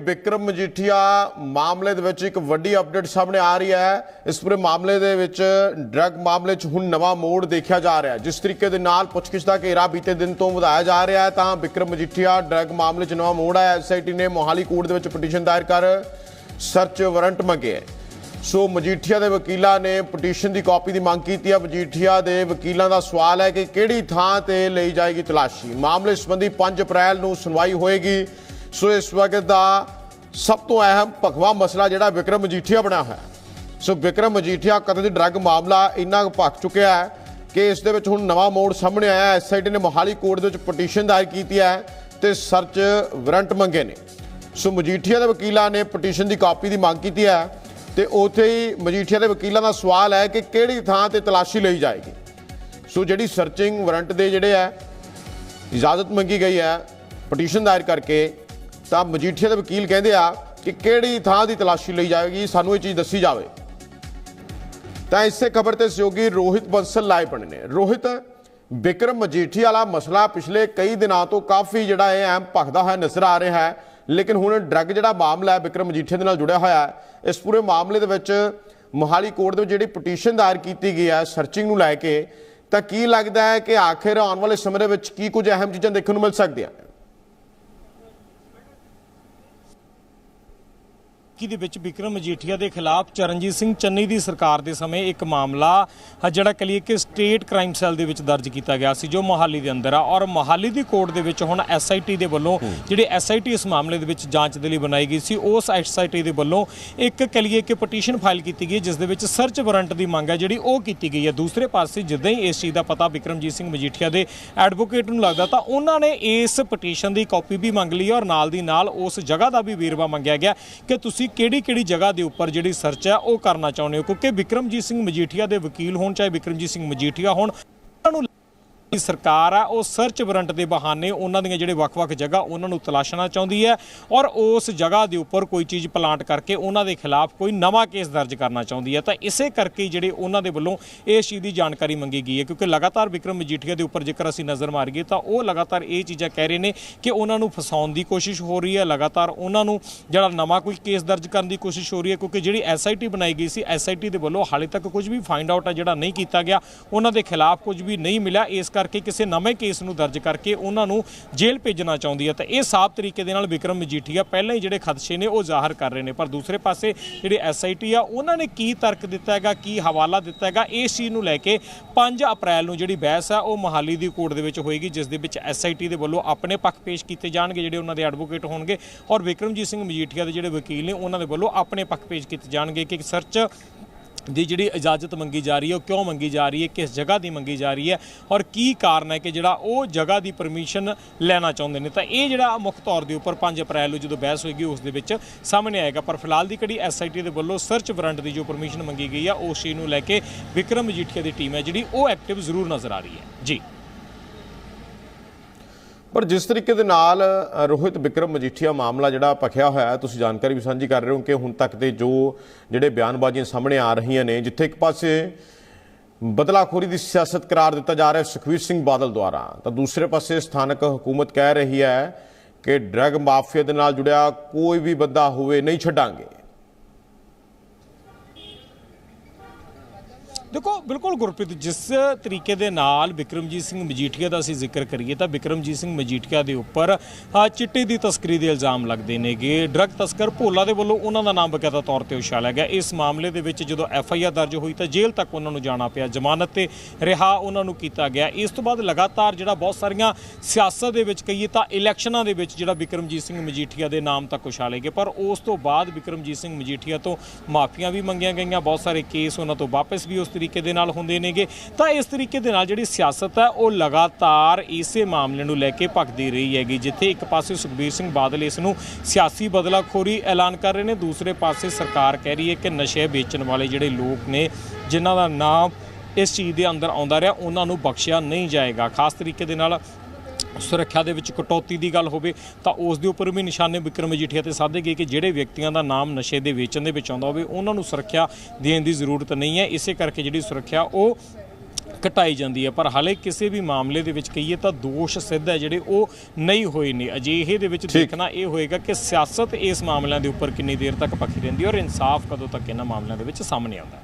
ਵਿਕਰਮ ਮਜੀਠੀਆ, ਮਾਮਲੇ ਦੇ ਵਿੱਚ ਇੱਕ ਵੱਡੀ ਅਪਡੇਟ ਸਾਹਮਣੇ ਆ ਰਹੀ ਹੈ। ਇਸ ਪੂਰੇ ਮਾਮਲੇ ਦੇ ਵਿੱਚ ਡਰੱਗ ਮਾਮਲੇ 'ਚ ਹੁਣ ਨਵਾਂ ਮੋੜ ਦੇਖਿਆ ਜਾ ਰਿਹਾ ਹੈ। ਜਿਸ ਤਰੀਕੇ ਦੇ ਨਾਲ ਪੁੱਛਗਿੱਛ ਦਾ ਘੇਰਾ ਬੀਤੇ ਦਿਨ ਤੋਂ ਵਧਾਇਆ ਜਾ ਰਿਹਾ ਹੈ, ਤਾਂ ਵਿਕਰਮ ਮਜੀਠੀਆ ਡਰੱਗ ਮਾਮਲੇ 'ਚ ਨਵਾਂ ਮੋੜ ਆਇਆ। ਐਸਆਈਟੀ ਨੇ ਮੋਹਾਲੀ ਕੋਰਟ ਦੇ ਵਿੱਚ ਪਟੀਸ਼ਨ ਦਾਇਰ ਕਰ ਸਰਚ ਵਾਰੰਟ ਮੰਗੇ। ਹੈ ਸੋ ਮਜੀਠੀਆ ਦੇ ਵਕੀਲਾਂ ਨੇ ਪਟੀਸ਼ਨ ਦੀ ਕਾਪੀ ਦੀ ਮੰਗ ਕੀਤੀ ਹੈ। ਮਜੀਠੀਆ ਦੇ ਵਕੀਲਾਂ ਦਾ ਸਵਾਲ ਹੈ ਕਿ ਕਿਹੜੀ ਥਾਂ ਤੇ ਲਈ ਜਾਏਗੀ ਤਲਾਸ਼ੀ? ਮਾਮਲੇ ਸੰਬੰਧੀ 5 ਅਪ੍ਰੈਲ ਨੂੰ ਸੁਣਵਾਈ ਹੋਏਗੀ। ਸੋ ਇਸ ਵਕਤ ਦਾ ਸਭ ਤੋਂ ਅਹਿਮ ਭਖਵਾ ਮਸਲਾ ਜਿਹੜਾ ਵਿਕਰਮ ਮਜੀਠੀਆ ਬਣਿਆ ਹੋਇਆ ਸੋ ਵਿਕਰਮ ਮਜੀਠੀਆ ਕਤਲ ਦੀ ਡਰੱਗ ਮਾਮਲਾ ਇੰਨਾ ਕੁ ਭਖ ਚੁੱਕਿਆ ਹੈ ਕਿ ਇਸ ਦੇ ਵਿੱਚ ਹੁਣ ਨਵਾਂ ਮੋੜ ਸਾਹਮਣੇ ਆਇਆ ਹੈ। ਐਸਆਈਟੀ ਨੇ ਮੋਹਾਲੀ ਕੋਰਟ ਦੇ ਵਿੱਚ ਪਟੀਸ਼ਨ ਦਾਇਰ ਕੀਤੀ ਹੈ ਤੇ ਸਰਚ ਵਾਰੰਟ ਮੰਗੇ ਨੇ। ਸੋ ਮਜੀਠੀਆ ਦੇ ਵਕੀਲਾਂ ਨੇ ਪਟੀਸ਼ਨ ਦੀ ਕਾਪੀ ਦੀ ਮੰਗ ਕੀਤੀ ਹੈ ਤੇ ਉੱਥੇ ਹੀ ਮਜੀਠੀਆ ਦੇ ਵਕੀਲਾਂ ਦਾ ਸਵਾਲ ਹੈ ਕਿ ਕਿਹੜੀ ਥਾਂ ਤੇ ਤਲਾਸ਼ੀ ਲਈ ਜਾਏਗੀ। ਸੋ ਜਿਹੜੀ ਸਰਚਿੰਗ ਵਾਰੰਟ ਦੇ ਜਿਹੜੇ ਹੈ, ਇਜਾਜ਼ਤ ਮੰਗੀ ਗਈ ਹੈ, ਪਟੀਸ਼ਨ ਦਾਇਰ ਕਰਕੇ ਤਾਂ ਮਜੀਠੀਆ ਦੇ ਵਕੀਲ ਕਹਿੰਦੇ ਆ ਕਿ ਕਿਹੜੀ ਥਾਂ ਦੀ ਤਲਾਸ਼ੀ ਲਈ ਜਾਵੇਗੀ ਸਾਨੂੰ ਇਹ ਚੀਜ਼ ਦੱਸੀ ਜਾਵੇ। ਤਾਂ ਇਸੇ ਖਬਰ ਤੇ ਸਹਿਯੋਗੀ ਰੋਹਿਤ ਬੰਸਲ ਲਾਏ ਬਣੇ ਨੇ। ਰੋਹਿਤ ਵਿਕਰਮ ਮਜੀਠੀ ਵਾਲਾ ਮਸਲਾ ਪਿਛਲੇ ਕਈ ਦਿਨਾਂ ਤੋਂ ਕਾਫੀ ਜਿਹੜਾ ਹੈ ਐਮ ਭਖਦਾ ਹੋਇਆ ਨਜ਼ਰ ਆ ਰਿਹਾ ਹੈ। ਲੇਕਿਨ ਹੁਣ ਡਰੱਗ ਜਿਹੜਾ ਮਾਮਲਾ ਹੈ ਵਿਕਰਮ ਮਜੀਠੀਆ ਦੇ ਨਾਲ ਜੁੜਿਆ ਹੋਇਆ ਹੈ, ਇਸ ਪੂਰੇ ਮਾਮਲੇ ਦੇ ਵਿੱਚ ਮੋਹਾਲੀ ਕੋਰਟ ਦੇ ਵਿੱਚ ਜਿਹੜੀ ਪਟੀਸ਼ਨ ਦਾਇਰ ਕੀਤੀ ਗਈ ਹੈ, ਸਰਚਿੰਗ ਨੂੰ ਲੈ ਕੇ, ਤਾਂ ਕੀ ਲੱਗਦਾ ਹੈ ਕਿ ਆਖਿਰ ਆਉਣ ਵਾਲੇ ਸਮੇਂ ਦੇ ਵਿੱਚ ਕੀ ਕੁਝ ਅਹਿਮ ਚੀਜ਼ਾਂ ਦੇਖਣ ਨੂੰ ਮਿਲ ਸਕਦੀਆਂ? ਕੀ ਦੇ ਵਿੱਚ ਵਿਕਰਮ ਮਜੀਠੀਆ ਦੇ ਖਿਲਾਫ ਚਰਨਜੀਤ ਸਿੰਘ ਚੰਨੀ ਦੀ ਸਰਕਾਰ ਦੇ ਸਮੇਂ ਇੱਕ ਮਾਮਲਾ ਜਿਹੜਾ ਕਲੀਏ ਕਿ ਸਟੇਟ ਕ੍ਰਾਈਮ ਸੈੱਲ ਦੇ ਵਿੱਚ ਦਰਜ ਕੀਤਾ ਗਿਆ ਸੀ ਜੋ ਮੋਹਾਲੀ ਦੇ ਅੰਦਰ ਆ। ਔਰ ਮੋਹਾਲੀ ਦੀ ਕੋਰਟ ਦੇ ਵਿੱਚ ਹੁਣ ਐਸਆਈਟੀ ਦੇ ਵੱਲੋਂ ਜਿਹੜੀ ਐਸਆਈਟੀ ਇਸ ਮਾਮਲੇ ਦੇ ਵਿੱਚ ਜਾਂਚ ਦੇ ਲਈ ਬਣਾਈ ਗਈ ਸੀ ਉਸ ਐਸਆਈਟੀ ਦੇ ਵੱਲੋਂ ਇੱਕ ਕਲੀਏ ਕਿ ਪਟੀਸ਼ਨ ਫਾਈਲ ਕੀਤੀ ਗਈ ਜਿਸ ਦੇ ਵਿੱਚ ਸਰਚ ਵਾਰੰਟ ਦੀ ਮੰਗ ਹੈ ਜਿਹੜੀ ਉਹ ਕੀਤੀ ਗਈ ਹੈ। ਦੂਸਰੇ ਪਾਸੇ ਜਿੱਦਾਂ ਹੀ ਇਸ ਚੀਜ਼ ਦਾ ਪਤਾ ਵਿਕਰਮਜੀਤ ਸਿੰਘ ਮਜੀਠੀਆ ਦੇ ਐਡਵੋਕੇਟ ਨੂੰ ਲੱਗਦਾ ਤਾਂ ਉਹਨਾਂ ਨੇ ਇਸ ਪਟੀਸ਼ਨ ਦੀ ਕਾਪੀ ਵੀ ਮੰਗ ਲਈ ਔਰ ਨਾਲ ਦੀ ਨਾਲ ਉਸ ਜਗ੍ਹਾ ਦਾ ਵੀ ਵੇਰਵਾ ਮੰਗਿਆ ਗਿਆ ਕਿ ਤੁਸੀਂ ਕਿਹੜੀ ਕਿਹੜੀ ਜਗ੍ਹਾ ਦੇ ਉੱਪਰ ਜਿਹੜੀ ਸਰਚ ਹੈ ਉਹ ਕਰਨਾ ਚਾਹੁੰਦੇ ਹੋ? ਕਿਉਂਕਿ ਵਿਕਰਮਜੀਤ ਸਿੰਘ ਮਜੀਠੀਆ ਦੇ ਵਕੀਲ ਹੋਣ, ਚਾਹੇ ਵਿਕਰਮਜੀਤ ਸਿੰਘ ਮਜੀਠੀਆ ਹੋਣ ਸਰਕਾਰ ਆ, ਉਹ ਸਰਚ ਵਾਰੰਟ ਦੇ ਬਹਾਨੇ ਉਹਨਾਂ ਦੀਆਂ ਜਿਹੜੇ ਵੱਖ-ਵੱਖ ਜਗ੍ਹਾ ਉਹਨਾਂ ਨੂੰ ਤਲਾਸ਼ਣਾ ਚਾਹੁੰਦੀ ਹੈ ਔਰ ਉਸ ਜਗ੍ਹਾ ਦੇ ਉੱਪਰ ਕੋਈ ਚੀਜ਼ ਪਲਾਂਟ ਕਰਕੇ ਉਹਨਾਂ ਦੇ ਖਿਲਾਫ ਕੋਈ ਨਵਾਂ ਕੇਸ ਦਰਜ ਕਰਨਾ ਚਾਹੁੰਦੀ ਹੈ। ਤਾਂ ਇਸੇ ਕਰਕੇ ਜਿਹੜੇ ਉਹਨਾਂ ਦੇ ਵੱਲੋਂ ਇਸ ਚੀਜ਼ ਦੀ ਜਾਣਕਾਰੀ ਮੰਗੀ ਗਈ ਹੈ, ਕਿਉਂਕਿ ਲਗਾਤਾਰ ਵਿਕਰਮ ਮਜੀਠੀਆ ਦੇ ਉੱਪਰ ਜੇਕਰ ਅਸੀਂ ਨਜ਼ਰ ਮਾਰੀਏ ਤਾਂ ਉਹ ਲਗਾਤਾਰ ਇਹ ਚੀਜ਼ਾਂ ਕਹਿ ਰਹੇ ਨੇ ਕਿ ਉਹਨਾਂ ਨੂੰ ਫਸਾਉਣ ਦੀ ਕੋਸ਼ਿਸ਼ ਹੋ ਰਹੀ ਹੈ, ਲਗਾਤਾਰ ਉਹਨਾਂ ਨੂੰ ਜਿਹੜਾ ਨਵਾਂ ਕੋਈ ਕੇਸ ਦਰਜ ਕਰਨ ਦੀ ਕੋਸ਼ਿਸ਼ ਹੋ ਰਹੀ ਹੈ, ਕਿਉਂਕਿ ਜਿਹੜੀ ਐਸਆਈਟੀ ਬਣਾਈ ਗਈ ਸੀ ਐਸਆਈਟੀ ਦੇ ਵੱਲੋਂ ਹਾਲੇ ਤੱਕ ਕੁਝ ਵੀ ਫਾਈਂਡ ਆਊਟ ਆ ਜਿਹੜਾ ਨਹੀਂ ਕੀਤਾ ਗਿਆ, ਉਹਨਾਂ ਦੇ ਖਿਲਾਫ ਕੁਝ ਵੀ ਨਹੀਂ ਮਿਲਿਆ, ਇਸ ਕਰਕੇ ਕਰਕੇ ਕਿਸੇ ਨਵੇਂ ਕੇਸ ਨੂੰ ਦਰਜ ਕਰਕੇ ਉਹਨਾਂ ਨੂੰ ਜੇਲ੍ਹ ਭੇਜਣਾ ਚਾਹੁੰਦੀ ਹੈ ਤਾਂ ਇਹ ਸਾਫ਼ ਤਰੀਕੇ ਦੇ ਨਾਲ ਵਿਕਰਮ ਮਜੀਠੀਆ ਪਹਿਲਾਂ ਹੀ ਜਿਹੜੇ ਖਦਸ਼ੇ ਨੇ ਉਹ ਜ਼ਾਹਰ ਕਰ ਰਹੇ ਨੇ। ਪਰ ਦੂਸਰੇ ਪਾਸੇ ਜਿਹੜੇ ਐਸਆਈਟੀ ਆ, ਉਹਨਾਂ ਨੇ ਕੀ ਤਰਕ ਦਿੱਤਾ ਹੈਗਾ, ਕੀ ਹਵਾਲਾ ਦਿੱਤਾ ਹੈਗਾ, ਇਸ ਚੀਜ਼ ਨੂੰ ਲੈ ਕੇ 5 ਅਪ੍ਰੈਲ ਨੂੰ ਜਿਹੜੀ ਬਹਿਸ ਆ, ਉਹ ਮਹਾਲੀ ਦੀ ਕੋਰਟ ਦੇ ਵਿੱਚ ਹੋਏਗੀ, ਜਿਸ ਦੇ ਵਿੱਚ ਐਸਆਈਟੀ ਦੇ ਵੱਲੋਂ ਆਪਣੇ ਪੱਖ ਪੇਸ਼ ਕੀਤੇ ਜਾਣਗੇ, ਜਿਹੜੇ ਉਹਨਾਂ ਦੇ ਐਡਵੋਕੇਟ ਹੋਣਗੇ। ਔਰ ਵਿਕਰਮਜੀਤ ਸਿੰਘ ਮਜੀਠੀਆ ਦੇ ਜਿਹੜੇ ਵਕੀਲ ਨੇ, ਉਹਨਾਂ ਦੇ ਵੱਲੋਂ ਆਪਣੇ ਪੱਖ ਪੇਸ਼ ਕੀਤੇ ਜਾਣਗੇ ਕਿ ਸਰਚ ਦੀ ਜਿਹੜੀ ਇਜਾਜ਼ਤ ਮੰਗੀ ਜਾ ਰਹੀ ਹੈ, ਉਹ ਕਿਉਂ ਮੰਗੀ ਜਾ ਰਹੀ ਹੈ, ਕਿਸ ਜਗ੍ਹਾ ਦੀ ਮੰਗੀ ਜਾ ਰਹੀ ਹੈ ਔਰ ਕੀ ਕਾਰਨ ਹੈ ਕਿ ਜਿਹੜਾ ਉਹ ਜਗ੍ਹਾ ਦੀ ਪਰਮਿਸ਼ਨ ਲੈਣਾ ਚਾਹੁੰਦੇ ਨੇ? ਤਾਂ ਇਹ ਜਿਹੜਾ ਮੁੱਖ ਤੌਰ ਦੇ ਉੱਪਰ 5 ਅਪ੍ਰੈਲ ਨੂੰ ਜਦੋਂ ਬਹਿਸ ਹੋਏਗੀ, ਉਸ ਦੇ ਵਿੱਚ ਸਾਹਮਣੇ ਆਏਗਾ, ਪਰ ਫਿਲਹਾਲ ਦੀ ਕੜੀ ਐਸਆਈਟੀ ਦੇ ਵੱਲੋਂ ਸਰਚ ਵਾਰੰਟ ਦੀ ਜੋ ਪਰਮਿਸ਼ਨ ਮੰਗੀ ਗਈ ਆ, ਉਸ ਚੀਜ਼ ਨੂੰ ਲੈ ਕੇ ਵਿਕਰਮ ਮਜੀਠੀਆ ਦੀ ਟੀਮ ਹੈ, ਜਿਹੜੀ ਉਹ ਐਕਟਿਵ ਜ਼ਰੂਰ ਨਜ਼ਰ ਆ ਰਹੀ ਹੈ। ਜੀ। ਪਰ ਜਿਸ ਤਰੀਕੇ ਦੇ ਨਾਲ ਰੋਹਿਤ ਵਿਕਰਮ ਮਜੀਠੀਆ ਮਾਮਲਾ ਜਿਹੜਾ ਭਖਿਆ ਹੋਇਆ ਤੁਸੀਂ ਜਾਣਕਾਰੀ ਵੀ ਸਾਂਝੀ ਕਰ ਰਹੇ ਹੋ ਕਿ ਹੁਣ ਤੱਕ ਦੇ ਜੋ ਜਿਹੜੇ ਬਿਆਨਬਾਜ਼ੀਆਂ ਸਾਹਮਣੇ ਆ ਰਹੀਆਂ ਨੇ, ਜਿੱਥੇ ਇੱਕ ਪਾਸੇ ਬਦਲਾਖੋਰੀ ਦੀ ਸਿਆਸਤ ਕਰਾਰ ਦਿੱਤਾ ਜਾ ਰਿਹਾ ਹੈ ਸੁਖਵੀਰ ਸਿੰਘ ਬਾਦਲ ਦੁਆਰਾ, ਤਾਂ ਦੂਸਰੇ ਪਾਸੇ ਸਥਾਨਕ ਹਕੂਮਤ ਕਹਿ ਰਹੀ ਹੈ ਕਿ ਡਰੱਗ ਮਾਫੀਆ ਦੇ ਨਾਲ ਜੁੜਿਆ ਕੋਈ ਵੀ ਬੰਦਾ ਹੋਵੇ, ਨਹੀਂ ਛੱਡਾਂਗੇ। ਦੇਖੋ, ਬਿਲਕੁਲ ਗੁਰਪ੍ਰੀਤ, ਜਿਸ ਤਰੀਕੇ ਦੇ ਨਾਲ ਵਿਕਰਮਜੀਤ ਸਿੰਘ ਮਜੀਠੀਆ ਦਾ ਅਸੀਂ ਜ਼ਿਕਰ ਕਰੀਏ ਤਾਂ ਵਿਕਰਮਜੀਤ ਸਿੰਘ ਮਜੀਠੀਆ ਦੇ ਉੱਪਰ ਚਿੱਟੀ ਦੀ ਤਸਕਰੀ ਦੇ ਇਲਜ਼ਾਮ ਲੱਗਦੇ ਨੇਗੇ। ਡਰੱਗ ਤਸਕਰ ਭੋਲਾ ਦੇ ਵੱਲੋਂ ਉਹਨਾਂ ਦਾ ਨਾਮ ਬਕਾਇਦਾ ਤੌਰ ਤੇ ਉਛਾਲਿਆ ਗਿਆ। ਇਸ ਮਾਮਲੇ ਦੇ ਵਿੱਚ ਜਦੋਂ ਐਫ ਆਈ ਆਰ ਦਰਜ ਹੋਈ ਤਾਂ ਜੇਲ੍ਹ ਤੱਕ ਉਹਨਾਂ ਨੂੰ ਜਾਣਾ ਪਿਆ। ਜ਼ਮਾਨਤ ਤੇ ਰਿਹਾ ਉਹਨਾਂ ਨੂੰ ਕੀਤਾ ਗਿਆ। ਇਸ ਤੋਂ ਬਾਅਦ ਲਗਾਤਾਰ ਜਿਹੜਾ ਬਹੁਤ ਸਾਰੀਆਂ ਸਿਆਸਤ ਦੇ ਵਿੱਚ ਕਹੀਏ ਤਾਂ ਇਲੈਕਸ਼ਨਾਂ ਦੇ ਵਿੱਚ ਜਿਹੜਾ ਵਿਕਰਮਜੀਤ ਸਿੰਘ ਮਜੀਠੀਆ ਦੇ ਨਾਮ ਤੱਕ ਉਛਾਲੇ ਗਏ। ਪਰ ਉਸ ਤੋਂ ਬਾਅਦ ਵਿਕਰਮਜੀਤ ਸਿੰਘ ਮਜੀਠੀਆ ਤੋਂ ਮਾਫੀਆਂ ਵੀ ਮੰਗੀਆਂ ਗਈਆਂ। ਬਹੁਤ ਸਾਰੇ ਕੇਸ ਉਹਨਾਂ ਤੋਂ ਵਾਪਸ ਵੀ ਉਸ ਤਰੀਕੇ ਦੇ ਨਾਲ ਹੁੰਦੇ ਨੇਗੇ। ਤਾਂ ਇਸ ਤਰੀਕੇ ਦੇ ਨਾਲ ਜਿਹੜੀ ਸਿਆਸਤ ਹੈ, ਉਹ ਲਗਾਤਾਰ ਇਸੇ ਮਾਮਲੇ ਨੂੰ ਲੈ ਕੇ ਭਗਦੀ ਰਹੀ ਹੈਗੀ, ਜਿੱਥੇ ਇੱਕ ਪਾਸੇ ਸੁਖਬੀਰ ਸਿੰਘ ਬਾਦਲ ਇਸ ਨੂੰ ਸਿਆਸੀ ਬਦਲਾਖੋਰੀ ਐਲਾਨ ਕਰ ਰਹੇ ਨੇ, ਦੂਸਰੇ ਪਾਸੇ ਸਰਕਾਰ ਕਹਿ ਰਹੀ ਹੈ ਕਿ ਨਸ਼ੇ ਵੇਚਣ ਵਾਲੇ ਜਿਹੜੇ ਲੋਕ ਨੇ, ਜਿਨ੍ਹਾਂ ਦਾ ਨਾਮ ਇਸ ਚੀਜ਼ ਦੇ ਅੰਦਰ ਆਉਂਦਾ ਰਿਹਾ, ਉਹਨਾਂ ਨੂੰ ਬਖਸ਼ਿਆ ਨਹੀਂ ਜਾਏਗਾ। ਖਾਸ ਤਰੀਕੇ ਦੇ ਨਾਲ ਸੁਰੱਖਿਆ ਦੇ ਵਿੱਚ ਕਟੌਤੀ ਦੀ ਗੱਲ ਹੋਵੇ ਤਾਂ ਉਸ ਦੇ ਉੱਪਰ ਵੀ ਨਿਸ਼ਾਨੇ ਵਿਕਰਮ ਮਜੀਠੀਆ ਤੇ ਸਾਧੇ ਗਏ ਕਿ ਜਿਹੜੇ ਵਿਅਕਤੀਆਂ ਦਾ ਨਾਮ ਨਸ਼ੇ ਦੇ ਵੇਚਣ ਦੇ ਵਿੱਚ ਆਉਂਦਾ ਹੋਵੇ ਉਹਨਾਂ ਨੂੰ ਸੁਰੱਖਿਆ ਦੇਣ ਦੀ ਜ਼ਰੂਰਤ ਨਹੀਂ ਹੈ। ਇਸੇ ਕਰਕੇ ਜਿਹੜੀ ਸੁਰੱਖਿਆ ਉਹ ਘਟਾਈ ਜਾਂਦੀ ਹੈ। ਪਰ ਹਾਲੇ ਕਿਸੇ ਵੀ ਮਾਮਲੇ ਦੇ ਵਿੱਚ ਕਹੀਏ ਤਾਂ ਦੋਸ਼ ਸਿੱਧ ਹੈ ਜਿਹੜੇ ਉਹ ਨਹੀਂ ਹੋਏ ਨੇ। ਅਜਿਹੇ ਦੇ ਵਿੱਚ ਦੇਖਣਾ ਇਹ ਹੋਏਗਾ ਕਿ ਸਿਆਸਤ ਇਸ ਮਾਮਲਿਆਂ ਦੇ ਉੱਪਰ ਕਿੰਨੀ ਦੇਰ ਤੱਕ ਪੱਕੀ ਰਹਿੰਦੀ ਹੈ ਔਰ ਇਨਸਾਫ ਕਦੋਂ ਤੱਕ ਇਹਨਾਂ ਮਾਮਲਿਆਂ ਦੇ ਵਿੱਚ ਸਾਹਮਣੇ ਆਉਂਦਾ ਹੈ।